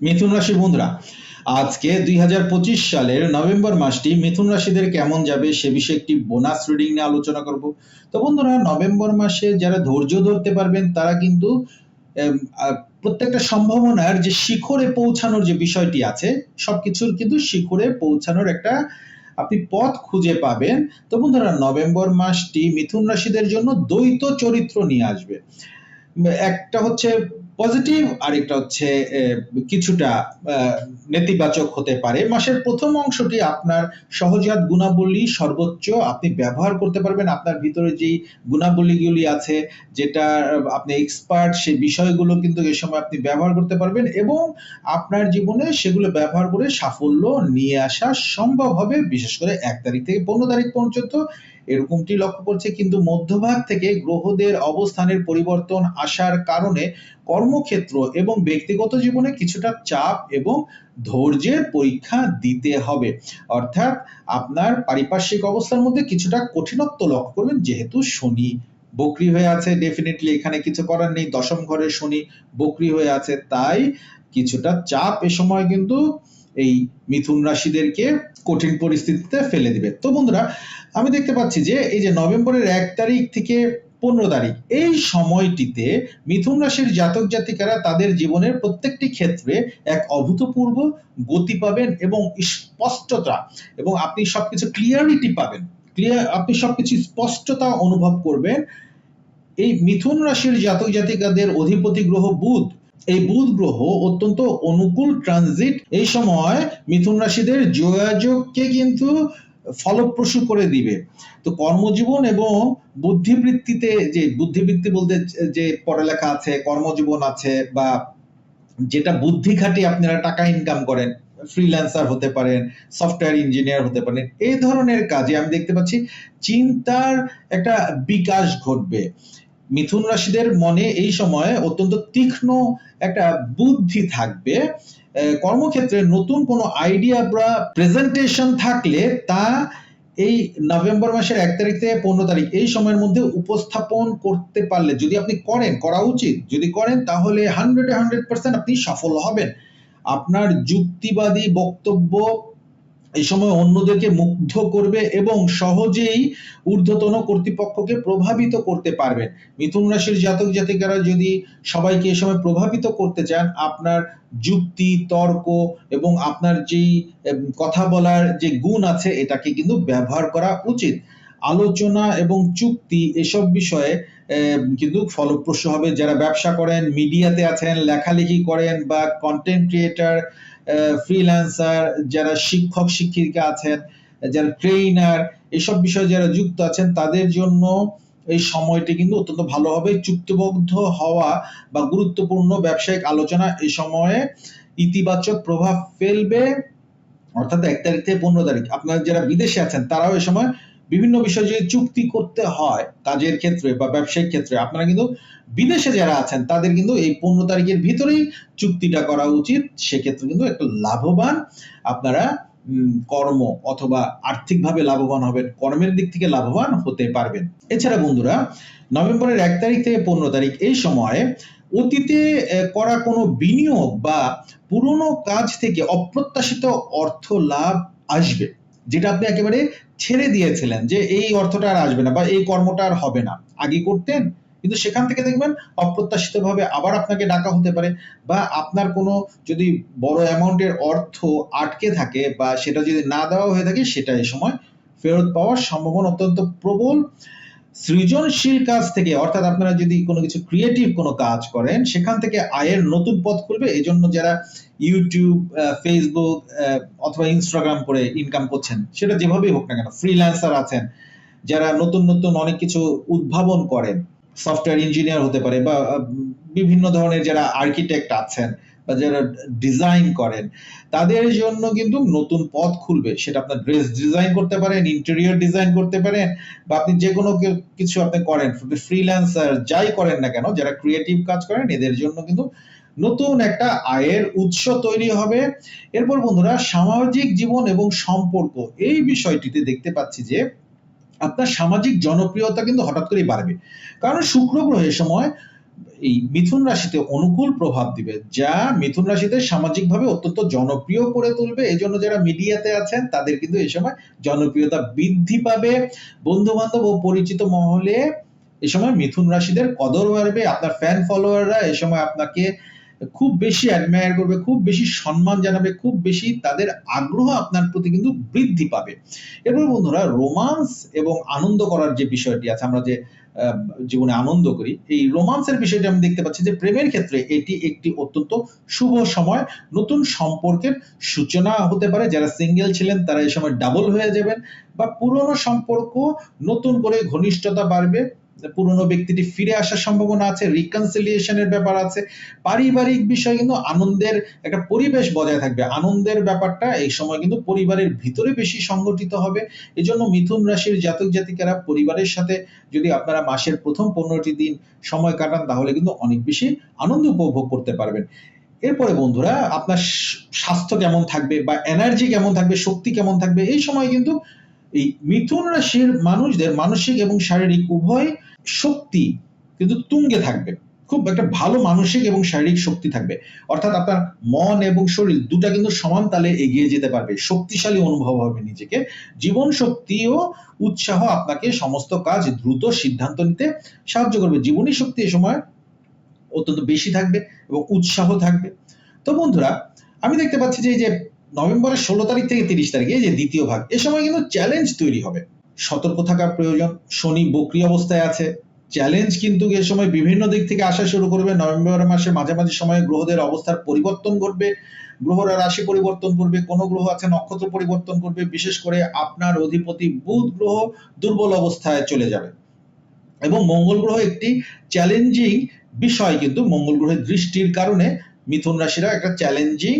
মিথুন রাশি বন্ধুরা, আজকে দুই হাজার পঁচিশ সালের নভেম্বর মাসটি মিথুন রাশিদের কেমন যাবে সে বিষয়ে একটি বোনাস রিডিং নিয়ে আলোচনা করব। তো বন্ধুরা, নভেম্বর মাসে যারা ধৈর্য ধরতে পারবেন, তারা কিন্তু প্রত্যেকটা সম্ভাবনার যে শিখরে পৌঁছানোর যে বিষয়টি আছে, সবকিছুর কিন্তু শিখরে পৌঁছানোর একটা আপনি পথ খুঁজে পাবেন। তো বন্ধুরা, নভেম্বর মাসটি মিথুন রাশিদের জন্য দ্বৈত চরিত্র নিয়ে আসবে। একটা হচ্ছে পজিটিভ, আরেকটা হচ্ছে কিছুটা নেতিবাচক হতে পারে। মাসের প্রথম অংশটি আপনার সহজাত গুণাবলী সর্বোচ্চ আপনি ব্যবহার করতে পারবেন। আপনার ভিতরে যেই গুণাবলীগুলি আছে, যেটা, আপনি এক্সপার্ট সেই বিষয়গুলো কিন্তু এই সময় আপনি ব্যবহার করতে পারবেন এবং আপনার জীবনে সেগুলো ব্যবহার করে সাফল্য নিয়ে আসা সম্ভব হবে, বিশেষ করে এক তারিখ থেকে পনেরো তারিখ পর্যন্ত। এরকমটি লক্ষ্য করছে কিন্তু মধ্যভাগ থেকে গ্রহদের অবস্থানের পরিবর্তন আসার কারণে কর্মক্ষেত্র এবং ব্যক্তিগত জীবনে কিছুটা চাপ এবং ধৈর্যের পরীক্ষা দিতে হবে। অর্থাৎ আপনার পারিপার্শ্বিক অবস্থার মধ্যে কিছুটা কঠিনত্ব লক্ষ্য করবেন, যেহেতু শনি বকরি হয়ে আছে। ডেফিনেটলি এখানে কিছু করার নেই। দশম ঘরে শনি বকরি হয়ে আছে। তাই কিছুটা চাপ এ সময় কিন্তু এই মিথুন রাশিদেরকে কঠিন পরিস্থিতিতে ফেলে দিবে। তো বন্ধুরা, আমি দেখতে পাচ্ছি যে এই যে নভেম্বরের এক তারিখ থেকে পনেরো তারিখ, এই সময়টিতে মিথুন রাশির জাতক জাতিকারা তাদের জীবনের প্রত্যেকটি ক্ষেত্রে এক অভূতপূর্ব গতি পাবেন এবং স্পষ্টতা এবং আপনি সবকিছু ক্লিয়ারিটি পাবেন। ক্লিয়ার আপনি সবকিছু স্পষ্টতা অনুভব করবেন। এই মিথুন রাশির জাতক জাতিকাদের অধিপতি গ্রহ বুধ এই বুধ গ্রহ অত্যন্ত অনুকূল ট্রানজিট এই সময় মিথুন রাশিদের যোগাযোগকে কিন্তু ফলপ্রসূ করে দিবে। তো কর্মজীবন এবং বুদ্ধিবৃত্তিতে যে, বুদ্ধিবৃত্তি বলতে যে পড়ালেখা আছে, কর্মজীবন আছে বা যেটা বুদ্ধি খাটিয়ে আপনারা টাকা ইনকাম করেন ফ্রিল্যান্সার হতে পারেন সফটওয়্যার ইঞ্জিনিয়ার হতে পারেন, এই ধরনের কাজে আমি দেখতে পাচ্ছি চিন্তার একটা বিকাশ ঘটবে। মিথুন রাশিদের মনে এই সময় অত্যন্ত তীক্ষ্ণ একটা বুদ্ধি থাকবে। কর্মক্ষেত্রে নতুন কোনো আইডিয়া বা প্রেজেন্টেশন থাকলে তা এই নভেম্বর মাসের এক তারিখ থেকে পনেরো তারিখ এই সময়ের মধ্যে উপস্থাপন করতে পারলে, যদি আপনি করেন, করা উচিত। যদি করেন, তাহলে হান্ড্রেড হান্ড্রেড পার্সেন্ট আপনি সফল হবেন। আপনার যুক্তিবাদী বক্তব্য এই সময় অন্যদেরকে মুগ্ধ করবে এবং সহজেই ঊর্ধ্বতন কর্তৃপক্ষকে প্রভাবিত করতে পারবেন মিথুন রাশির জাতক জাতিকারা যদি সবাইকে এই সময় প্রভাবিত করতে চান, আপনার যুক্তি, তর্ক এবং আপনার যেই কথা বলার যে গুণ আছে, এটাকে কিন্তু ব্যবহার করা উচিত। আলোচনা এবং চুক্তি এসব বিষয়ে কিন্তু ফলপ্রসূ হবে। যারা ব্যবসা করেন, মিডিয়াতে আছেন, লেখালেখি করেন বা কন্টেন্ট ক্রিয়েটার ফ্রিল্যান্সার যারা শিক্ষক শিক্ষিকা আছেন, যারা ট্রেইনার এসব বিষয়ে যারা যুক্ত আছেন, তাদের জন্য এই সময়টি কিন্তু অত্যন্ত ভালো হবে চুক্তিবদ্ধ হওয়া বা গুরুত্বপূর্ণ ব্যবসায়িক আলোচনা এই সময়ে ইতিবাচক প্রভাব ফেলবে। অর্থাৎ এক তারিখ থেকে পনেরো তারিখ। আপনারা যারা বিদেশে আছেন, তারাও এই সময় বিভিন্ন বিষয়ে যদি চুক্তি করতে হয় কাজের ক্ষেত্রে বা ব্যবসায়িক ক্ষেত্রে, আপনারা কিন্তু বিদেশে যারা আছেন, তাদের কিন্তু এই পনেরো তারিখের ভিতরেই চুক্তিটা করা উচিত। সেক্ষেত্রে কিন্তু একটা লাভবান আপনারা কর্ম অথবা আর্থিকভাবে লাভবান হবেন, কর্মের দিক থেকে লাভবান হতে পারবেন। এছাড়া বন্ধুরা, নভেম্বরের এক তারিখ থেকে পনেরো তারিখ এই সময়ে অতীতে করা কোনো বিনিয়োগ বা পুরনো কাজ থেকে অপ্রত্যাশিত অর্থ লাভ আসবে। যেটা আপনি একেবারে ছেড়ে দিয়েছিলেন যে এই অর্থটা আর আসবে না বা এই কর্মটা আর হবে না। আগে করতেন, কিন্তু সেখান থেকে দেখবেন অপ্রত্যাশিতভাবে আবার আপনাকে ডাকা হতে পারে বা আপনার কোনো যদি বড় অ্যামাউন্টের অর্থ আটকে থাকে বা সেটা যদি না দেওয়া হয়ে থাকে, সেটা এই সময় ফেরত পাওয়ার সম্ভাবনা অত্যন্ত প্রবল। সৃজনশীল কাজ থেকে, অর্থাৎ আপনারা যদি কোনো কিছু ক্রিয়েটিভ কোনো কাজ করেন, সেখান থেকে আয়ের নতুন পথ খুলবে। এই জন্য যারা ইউটিউব ফেসবুক অথবা ইনস্টাগ্রাম করে ইনকাম করছেন। সেটা যেভাবেই হোক না কেন ফ্রিল্যান্সার আছেন, যারা নতুন নতুন অনেক কিছু উদ্ভাবন করেন সফটওয়্যার ইঞ্জিনিয়ার হতে পারে বা বিভিন্ন ধরনের যারা আর্কিটেক্ট আছেন বা যারা ডিজাইন করেন, তাদের জন্য কিন্তু নতুন পথ খুলবে। সেটা আপনার ড্রেস ডিজাইন করতে পারেন ইন্টেরিয়র ডিজাইন করতে পারেন, বা আপনি যে কোনো কিছু আপনি করেন। ফ্রিল্যান্সার যাই করেন না কেন, যারা ক্রিয়েটিভ কাজ করেন, এদের জন্য কিন্তু নতুন একটা আয়ের উৎস তৈরি হবে। এরপর বন্ধুরা, সামাজিক জীবন এবং সম্পর্ক, এই বিষয়টিতে দেখতে পাচ্ছি যে আপনার সামাজিক জনপ্রিয়তা কিন্তু হঠাৎ করেই বাড়বে। কারণ শুক্র গ্রহ এ সময় এই মিথুন রাশিতে অনুকূল প্রভাব দিবে, যা মিথুন রাশিতে সামাজিকভাবে অত্যন্ত জনপ্রিয় করে তুলবে। এই জন্য যারা মিডিয়াতে আছেন, তাদের কিন্তু এই সময় জনপ্রিয়তা বৃদ্ধি পাবে। বন্ধু বান্ধব ও পরিচিত মহলে এই সময় মিথুন রাশিদের কদর বাড়বে। আপনার ফ্যান ফলোয়াররা এই সময় আপনাকে খুব বেশি অ্যাডমায়ার করবে, খুব বেশি সম্মান জানাবে, খুব বেশি তাদের আগ্রহ আপনার প্রতি কিন্তু বৃদ্ধি পাবে। এরপর বন্ধুরা রোমান্স এবং আনন্দ করার যে বিষয়টি আছে, আমরা যে জীবনে আনন্দ করি, এই রোমান্সের বিষয়টি আমি দেখতে পাচ্ছি যে, প্রেমের ক্ষেত্রে এটি একটি অত্যন্ত শুভ সময়। নতুন সম্পর্কের সূচনা হতে পারে, যারা সিঙ্গেল ছিলেন, তারা এই সময় ডাবল হয়ে যাবেন, বা পুরনো সম্পর্ক নতুন করে ঘনিষ্ঠতা বাড়বে। পুরনো ব্যক্তিটি ফিরে আসার সম্ভাবনা আছে রিকনসিলিয়েশনের ব্যাপার আছে। পারিবারিক বিষয় কিন্তু আনন্দের একটা পরিবেশ বজায় থাকবে। আনন্দের ব্যাপারটা এই সময় কিন্তু পরিবারের ভিতরে বেশি সংগঠিত হবে। এজন্য মিথুন রাশির জাতক জাতিকারা পরিবারের সাথে যদি আপনারা মাসের প্রথম পনেরোটি দিন সময় কাটান, তাহলে কিন্তু অনেক বেশি আনন্দ উপভোগ করতে পারবেন। এরপরে বন্ধুরা, আপনার স্বাস্থ্য কেমন থাকবে বা এনার্জি কেমন থাকবে, শক্তি কেমন থাকবে, এই সময় কিন্তু এই মিথুন রাশির মানুষদের মানসিক এবং শারীরিক উভয় শক্তি কিন্তু তুঙ্গে থাকবে। খুব একটা ভালো মানসিক এবং শারীরিক শক্তি থাকবে। অর্থাৎ আপনার মন এবং শরীর দুটা কিন্তু সমান তালে এগিয়ে যেতে পারবে। শক্তিশালী অনুভব হবে নিজেকে। জীবন শক্তি ও উৎসাহ আপনাকে সমস্ত কাজ দ্রুত সিদ্ধান্ত নিতে সাহায্য করবে। জীবনী শক্তি এ সময় অত্যন্ত বেশি থাকবে এবং উৎসাহ থাকবে। তো বন্ধুরা, আমি দেখতে পাচ্ছি যে এই যে নভেম্বরের ষোলো তারিখ থেকে তিরিশ তারিখ, এই যে দ্বিতীয় ভাগ, এ সময় কিন্তু চ্যালেঞ্জ তৈরি হবে। সতর্ক থাকা প্রয়োজন। শনি বক্রি অবস্থায় আছে। চ্যালেঞ্জ কিন্তু এ সময় বিভিন্ন দিক থেকে আসা শুরু করবে। নভেম্বর মাসের মাঝামাঝি সময়ে গ্রহদের অবস্থার পরিবর্তন ঘটবে। গ্রহরা রাশি পরিবর্তন করবে, কোন গ্রহ আছে, নক্ষত্র পরিবর্তন করবে। বিশেষ করে আপনার অধিপতি বুধ গ্রহ দুর্বল অবস্থায় চলে যাবে। এবং মঙ্গল গ্রহ একটি চ্যালেঞ্জিং বিষয় কিন্তু মঙ্গল গ্রহের দৃষ্টির কারণে মিথুন রাশিরা একটা চ্যালেঞ্জিং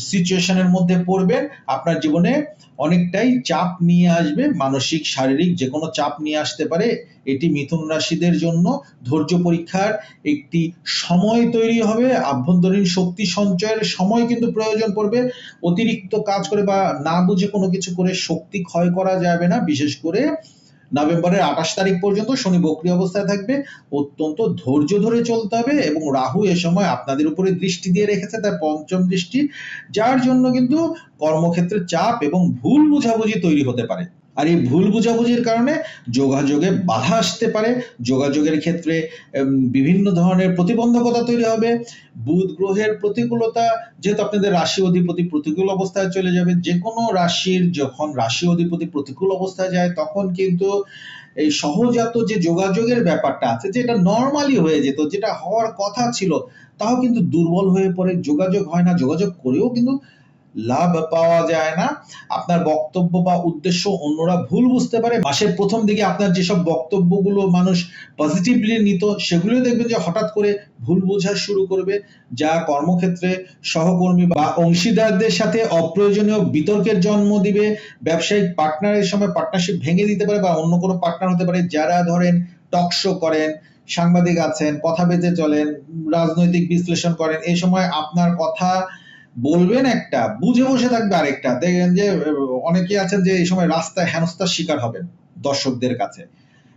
সিচুয়েশনের মধ্যে পড়বেন। আপনার জীবনে অনেকটাই চাপ নিয়ে আসবে, মানসিক, শারীরিক যে কোনো চাপ নিয়ে আসতে পারে। এটি মিথুন রাশিদের জন্য ধৈর্য পরীক্ষার একটি সময় তৈরি হবে। আভ্যন্তরীণ শক্তি সঞ্চয়ের সময় কিন্তু প্রয়োজন পড়বে। অতিরিক্ত কাজ করে বা না বুঝে কোনো কিছু করে শক্তি ক্ষয় করা যাবে না। বিশেষ করে নভেম্বরের আঠাশ তারিখ পর্যন্ত শনি বক্রি অবস্থায় থাকবে। অত্যন্ত ধৈর্য ধরে চলতে হবে এবং রাহু এ সময় আপনাদের উপরে দৃষ্টি দিয়ে রেখেছে, তার পঞ্চম দৃষ্টি। যার জন্য কিন্তু কর্মক্ষেত্রে চাপ এবং ভুল বোঝাবুঝি তৈরি হতে পারে। আর এই ভুল বোঝাবুঝির কারণে যোগাযোগে বাধা আসতে পারে। যোগাযোগের ক্ষেত্রে বিভিন্ন ধরনের প্রতিবন্ধকতা তৈরি হবে। বুধ গ্রহের প্রতিকূলতা, যেহেতু আপনাদের রাশি অধিপতি প্রতিকূল অবস্থায় চলে যাবে যে কোনো রাশির যখন রাশি অধিপতি প্রতিকূল অবস্থায় যায়, তখন কিন্তু এই সহজাত যে যোগাযোগের ব্যাপারটা আছে যেটা নর্মালি হয়ে যেত, যেটা হওয়ার কথা ছিল, তাও কিন্তু দুর্বল হয়ে পড়ে। যোগাযোগ হয় না, যোগাযোগ করেও কিন্তু লাভ পাওয়া যায় না। আপনার বক্তব্য বা উদ্দেশ্য অন্যরা ভুল বুঝতে পারে। মাসের প্রথম দিকে আপনার যেসব বক্তব্যগুলো মানুষ পজিটিভলি নিত, সেগুলো দেখবেন যে হঠাৎ করে ভুল বোঝা শুরু করবে। যা কর্মক্ষেত্রে সহকর্মী বা অংশীদারদের সাথে অপ্রয়োজনীয় বিতর্কের জন্ম দিবে। ব্যবসায়িক পার্টনারের সময় পার্টনারশিপ ভেঙে দিতে পারে বা অন্য কোনো পার্টনার হতে পারে। যারা ধরেন টক শো করেন, সাংবাদিক আছেন, কথা বেঁধে চলেন, রাজনৈতিক বিশ্লেষণ করেন, এই সময় আপনার কথা বলবেন একটা বুঝে বসে থাকবে আরেকটা। দেখেন যে আহ, অনেকেই আছেন যে এই সময় রাস্তায় হেনস্থার শিকার হবেন দর্শকদের কাছে।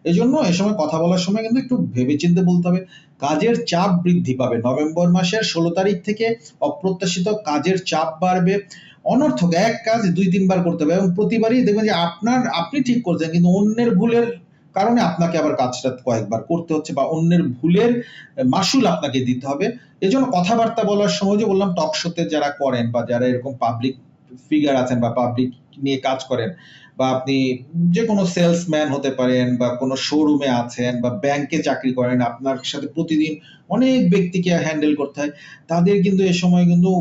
এই জন্য এই সময় কথা বলার সময় কিন্তু একটু ভেবেচিন্তে বলতে হবে কাজের চাপ বৃদ্ধি পাবে। নভেম্বর মাসের ষোলো তারিখ থেকে অপ্রত্যাশিত কাজের চাপ বাড়বে। অনর্থক এক কাজ দুই তিনবার করতে হবে এবং প্রতিবারই দেখবেন যে আপনার আপনি ঠিক করছেন কিন্তু অন্যের ভুলের কারণে আপনাকে আবার কাজটা কয়েকবার করতে হচ্ছে বা অন্যের ভুলের মাসুল আপনাকে দিতে হবে। এজন্য কথাবার্তা বলার সময় যে বললাম টক শোতে যারা করেন বা যারা এরকম পাবলিক ফিগার আছেন বা পাবলিক নিয়ে কাজ করেন বা আপনি যে কোনো সেলসম্যান হতে পারেন বা কোনো শোরুমে আছেন বা ব্যাংকে চাকরি করেন, আপনার সাথে প্রতিদিন অনেক ব্যক্তিকে হ্যান্ডেল করতে হয়। তাদের কিন্তু এ সময় কিন্তু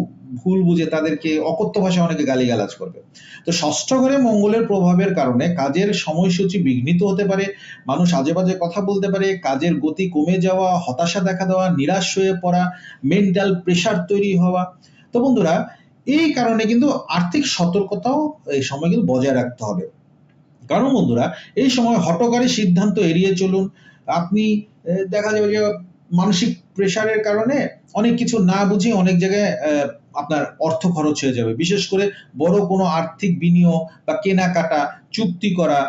ভুল বুঝে তাদেরকে অকথ্য ভাষায় অনেকে গালিগালাজ করবে। তো ষষ্ঠ ঘরে মঙ্গলের প্রভাবের কারণে কাজের সময়সূচি বিঘ্নিত হতে পারে, মানুষ আজে বাজে কথা বলতে পারে, কাজের গতি কমে যাওয়া, হতাশা দেখা দেওয়া, নিরাশ হয়ে পড়া মেন্টাল প্রেশার তৈরি হওয়া। তো বন্ধুরা, এই কারণে কিন্তু আর্থিক সতর্কতাও এই সময় কিন্তু বজায় রাখতে হবে। কারণ বন্ধুরা, এই সময় হটকারী সিদ্ধান্ত এড়িয়ে চলুন। আপনি দেখা যাবে যে মানসিক প্রেশারের কারণে অনেক কিছু না বুঝে অনেক জায়গায় আপনার অর্থ খরচ হয়ে যাবে। বিশেষ করে বড় কোনো আর্থিক বিনিয়োগ বা কেনাকাটা, চুক্তি করা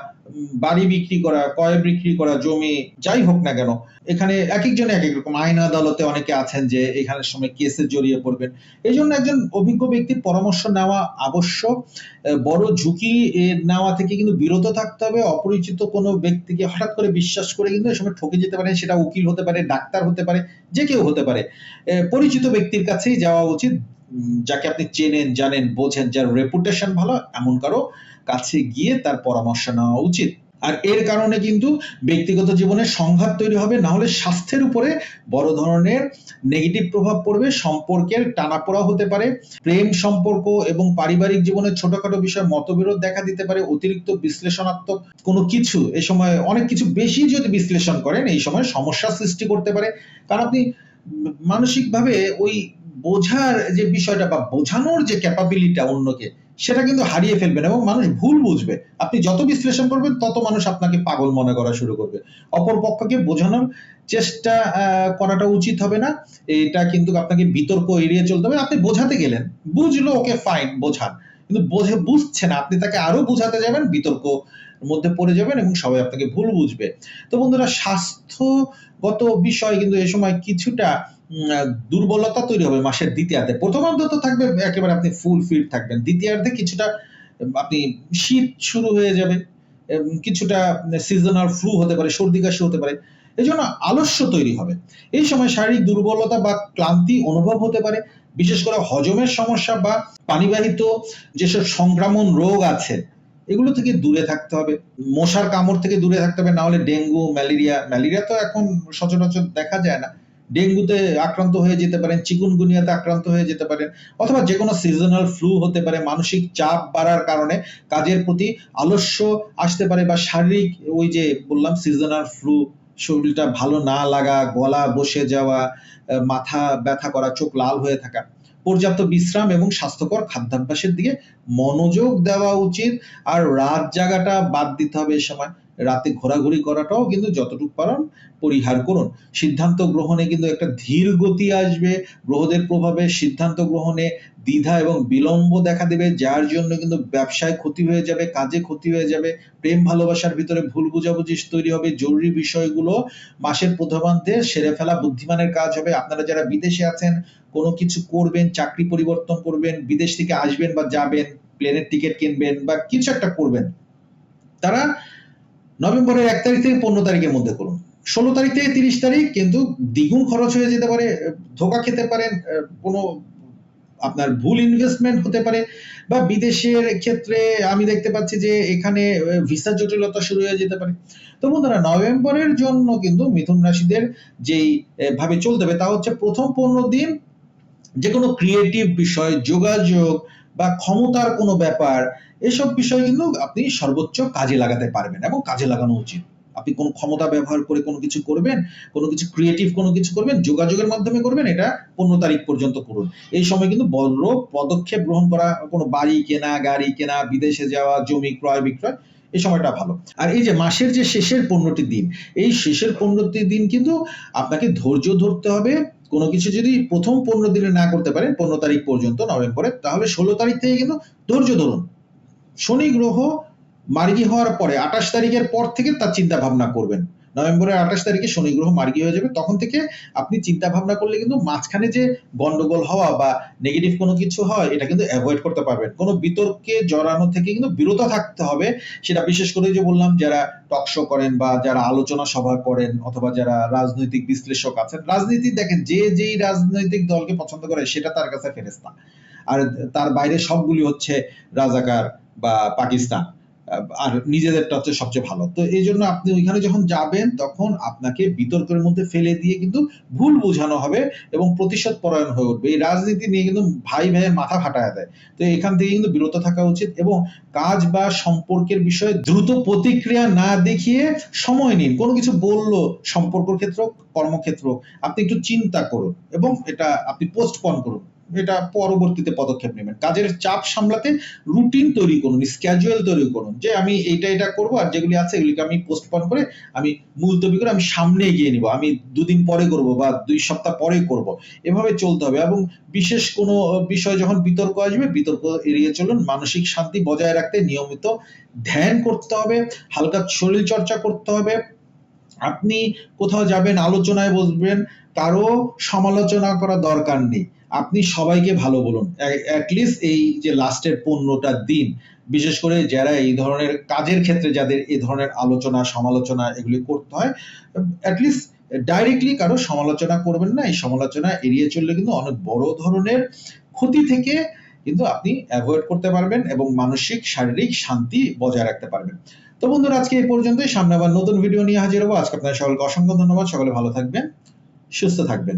বাড়ি বিক্রি করা ক্রয় বিক্রি করা, জমি, যাই হোক না কেন, এখানে এক একজন এক এক রকম। আইন আদালতে অনেকে আছেন যে এখানে সময় কেসে জড়িয়ে পড়বেন। এই জন্য একজন অভিজ্ঞ ব্যক্তির পরামর্শ নেওয়া আবশ্যক। বড় ঝুঁকি নেওয়া থেকে কিন্তু বিরত থাকতে হবে। অপরিচিত কোনো ব্যক্তিকে হঠাৎ করে বিশ্বাস করে কিন্তু এই সময় ঠকে যেতে পারে, সেটা উকিল হতে পারে, ডাক্তার হতে পারে, যে কেউ হতে পারে। পরিচিত ব্যক্তির কাছেই যাওয়া উচিত। যাকে আপনি চেনেন, জানেন, বোঝেন, যার রেপুটেশন ভালো, এমন কারও কাছে গিয়ে তার পরামর্শ নেওয়া উচিত। আর এর কারণে কিন্তু ব্যক্তিগত জীবনে সংঘাত তৈরি হবে, না হলে স্বাস্থ্যের উপরে বড় ধরনের নেগেটিভ প্রভাব পড়বে, সম্পর্কের টানাপোড়া হতে পারে, প্রেম সম্পর্ক এবং পারিবারিক জীবনে ছোটখাটো বিষয়ে মতবিরোধ দেখা দিতে পারে, অতিরিক্ত বিশ্লেষণাত্মক কোনো কিছু এ সময় অনেক কিছু বেশি যদি বিশ্লেষণ করেন, এই সময় সমস্যা সৃষ্টি করতে পারে। কারণ আপনি মানসিকভাবে ওই বোঝার যে বিষয়টা বা বোঝানোর যে ক্যাপাবিলিটা অন্যকে সেটা কিন্তু হারিয়ে ফেলবেন এবং মানুষ ভুল বুঝবে। আপনি যত বিশ্লেষণ করবেন, তত মানুষ আপনাকে পাগল মনে করা শুরু করবে। অপর পক্ষকে বোঝানোর চেষ্টা করাটা উচিত হবে না। এটা কিন্তু আপনাকে বিতর্ক এড়িয়ে চলতে হবে। আপনি বোঝাতে গেলেন, বুঝলো ওকে ফাইন বোঝান। কিন্তু বোঝে, বুঝছে না। আপনি তাকে আরও বোঝাতে যাবেন, বিতর্ক মধ্যে পড়ে যাবেন এবং সবাই আপনাকে ভুল বুঝবে। তো বন্ধুরা, স্বাস্থ্যগত বিষয় কিন্তু এ সময় কিছুটা দুর্বলতা তৈরি হবে মাসের দ্বিতীয়ার্ধে প্রথমার্ধে তো থাকবে, একেবারে আপনি ফুল ফিট থাকবেন। দ্বিতীয়ার্ধে কিছুটা, আপনি শীত শুরু হয়ে যাবে কিছুটা সিজনাল ফ্লু হতে পারে, সর্দি কাশি হতে পারে, এই জন্য আলস্য তৈরি হবে। এই সময় শারীরিক দুর্বলতা বা ক্লান্তি অনুভব হতে পারে, বিশেষ করে হজমের সমস্যা বা পানিবাহিত যেসব সংক্রমণ রোগ আছে এগুলো থেকে দূরে থাকতে হবে। মশার কামড় থেকে দূরে থাকতে হবে না হলে ডেঙ্গু, ম্যালেরিয়া ম্যালেরিয়া তো এখন সচরাচর দেখা যায় না। ডেঙ্গুতে আক্রান্ত হয়ে যেতে পারেন, চিকুনগুনিয়াতে আক্রান্ত হয়ে যেতে পারেন, অথবা যে কোনো সিজনাল ফ্লু হতে পারে, মানসিক চাপ বাড়ার কারণে কাজের প্রতি আলস্য আসতে পারে, বা শারীরিক ওই যে বললাম সিজনাল ফ্লু শরীরটা ভালো না লাগা, গলা বসে যাওয়া মাথা ব্যথা করা, চোখ লাল হয়ে থাকা। পর্যাপ্ত বিশ্রাম এবং স্বাস্থ্যকর খাদ্যাভ্যাসের দিকে মনোযোগ দেওয়া উচিত। আর রাত জাগাটা বাদ দিতে হবে এই সময়। রাতে ঘোরাঘুরি করাটাও কিন্তু যতটুকু পারেন পরিহার করুন। সিদ্ধান্ত গ্রহণে কিন্তু একটা ধীর গতি আসবে। গ্রহদের প্রভাবে সিদ্ধান্ত গ্রহণে দ্বিধা এবং বিলম্ব দেখা দেবে, যার জন্য কিন্তু ব্যবসায় ক্ষতি হয়ে যাবে, কাজে ক্ষতি হয়ে যাবে, প্রেম ভালোবাসার ভিতরে ভুল বোঝাবুঝি তৈরি হবে, জরুরি বিষয়গুলো মাসের প্রথমান্তে সেরে ফেলা বুদ্ধিমানের কাজ হবে। আপনারা যারা বিদেশে আছেন কোনো কিছু করবেন, চাকরি পরিবর্তন করবেন, বিদেশ থেকে আসবেন বা যাবেন প্লেনের টিকিট কিনবেন বা কিছু একটা করবেন, তারা নভেম্বরের এক তারিখ থেকে পনেরো তারিখের মধ্যে করুন। ষোলো তারিখ থেকে তিরিশ তারিখ কিন্তু দ্বিগুণ খরচ হয়ে যেতে পারে, ধোকা খেতে পারেন, কোনো আপনার ভুল ইনভেস্টমেন্ট হতে পারে বা বিদেশের ক্ষেত্রে আমি দেখতে পাচ্ছি যে এখানে ভিসা জটিলতা শুরু হয়ে যেতে পারে। তো বন্ধুরা, নভেম্বরের জন্য কিন্তু মিথুন রাশিদের যেই ভাবে চলতে হবে, তা হচ্ছে প্রথম পনেরো দিন যে কোনো ক্রিয়েটিভ বিষয়, যোগাযোগ বা ক্ষমতার কোনো ব্যাপার, এসব বিষয় কিন্তু আপনি সর্বোচ্চ কাজে লাগাতে পারবেন এবং কাজে লাগানো উচিত। আপনি কোন ক্ষমতা ব্যবহার করে কোনো কিছু করবেন, কোনো কিছু ক্রিয়েটিভ কোনো কিছু করবেন, যোগাযোগের মাধ্যমে করবেন, এটা পনেরো তারিখ পর্যন্ত করুন। এই সময় কিন্তু বড় পদক্ষেপ গ্রহণ করা, কোনো বাড়ি কেনা, গাড়ি কেনা, বিদেশে যাওয়া, জমি ক্রয়, বিক্রয়, এই সময়টা ভালো। আর এই যে মাসের যে শেষের পনেরোটি দিন, এই শেষের পনেরোটি দিন কিন্তু আপনাকে ধৈর্য ধরতে হবে কোনো কিছু যদি প্রথম পনেরো দিনে না করতে পারেন পনেরো তারিখ পর্যন্ত, নভেম্বরে, তাহলে ষোলো তারিখ থেকে কিন্তু ধৈর্য ধরুন। শনি গ্রহ মার্গি হওয়ার পরে, আঠাশ তারিখের পর থেকে তার চিন্তা ভাবনা করবেন। নভেম্বরের আঠাশ তারিখে শনি গ্রহ মার্গী হয়ে যাবে, তখন থেকে আপনি চিন্তা ভাবনা করলে কিন্তু মাঝখানে যে গন্ডগোল হওয়া বা নেগেটিভ কোনো কিছু হয়, এটা কিন্তু অ্যাভয়েড করতে পারবেন। কোনো বিতর্কে জড়ানো থেকে কিন্তু বিরত থাকতে হবে, সেটা বিশেষ করে যে বললাম, যারা টকশো করেন বা যারা আলোচনা সভা করেন অথবা যারা রাজনৈতিক বিশ্লেষক আছেন, রাজনীতি দেখেন, যে যেই রাজনৈতিক দলকে পছন্দ করে সেটা তার কাছে ফেরেস্তা আর তার বাইরে সবগুলি হচ্ছে রাজাকার বা পাকিস্তান। আর নিজেদেরটা হচ্ছে সবচেয়ে ভালো। তো এই জন্য আপনি ওইখানে যখন যাবেন, তখন আপনাকে বিতর্কের মধ্যে ফেলে দিয়ে কিন্তু ভুল বোঝানো হবে এবং প্রতিশোধ পরায়ণ হয়ে উঠবে। এই রাজনীতি নিয়ে কিন্তু ভাই ভাইয়ের মাথা ফাটায় দেয়। তো এখান থেকে কিন্তু বিরত থাকা উচিত এবং কাজ বা সম্পর্কের বিষয়ে দ্রুত প্রতিক্রিয়া না দেখিয়ে সময় নিন। কোনো কিছু বলল সম্পর্কের ক্ষেত্র, কর্মক্ষেত্র, আপনি একটু চিন্তা করুন এবং এটা আপনি পোস্টপন করুন। এটা পরবর্তীতে পদক্ষেপ নেবেন। কাজের চাপ সামলাতে রুটিন তৈরি করুন স্ক্যাজুয়াল তৈরি করুন, যে আমি এইটা এটা করব আর যেগুলি আছে এগুলিকে আমি পোস্টপন করে আমি মুলতবি করে আমি সামনে এগিয়ে নিব, আমি দুদিন পরে করব বা দুই সপ্তাহ পরে করব। এভাবে চলতে হবে এবং বিশেষ কোনো বিষয় যখন বিতর্ক আসবে, বিতর্ক এড়িয়ে চলুন, মানসিক শান্তি বজায় রাখতে নিয়মিত ধ্যান করতে হবে, হালকা শরীর চর্চা করতে হবে। আপনি কোথাও যাবেন, আলোচনায় বসবেন, কারও সমালোচনা করা দরকার নেই। আপনি সবাইকে ভালো বলুন। অ্যাটলিস্ট এই যে লাস্টের পনেরোটা দিন, বিশেষ করে যারা এই ধরনের কাজের ক্ষেত্রে যাদের এই ধরনের আলোচনা, সমালোচনা এগুলি করতে হয় অ্যাটলিস্ট ডাইরেক্টলি কারও সমালোচনা করবেন না। এই সমালোচনা এড়িয়ে চললে কিন্তু অনেক বড় ধরনের ক্ষতি থেকে কিন্তু আপনি অ্যাভয়েড করতে পারবেন এবং মানসিক, শারীরিক শান্তি বজায় রাখতে পারবেন। তো বন্ধুরা, আজকে এই পর্যন্তই। সামনে আবার নতুন ভিডিও নিয়ে হাজির হব। আজকে আপনাদের সকলকে অসংখ্য ধন্যবাদ। সকলে ভালো থাকবেন, সুস্থ থাকবেন।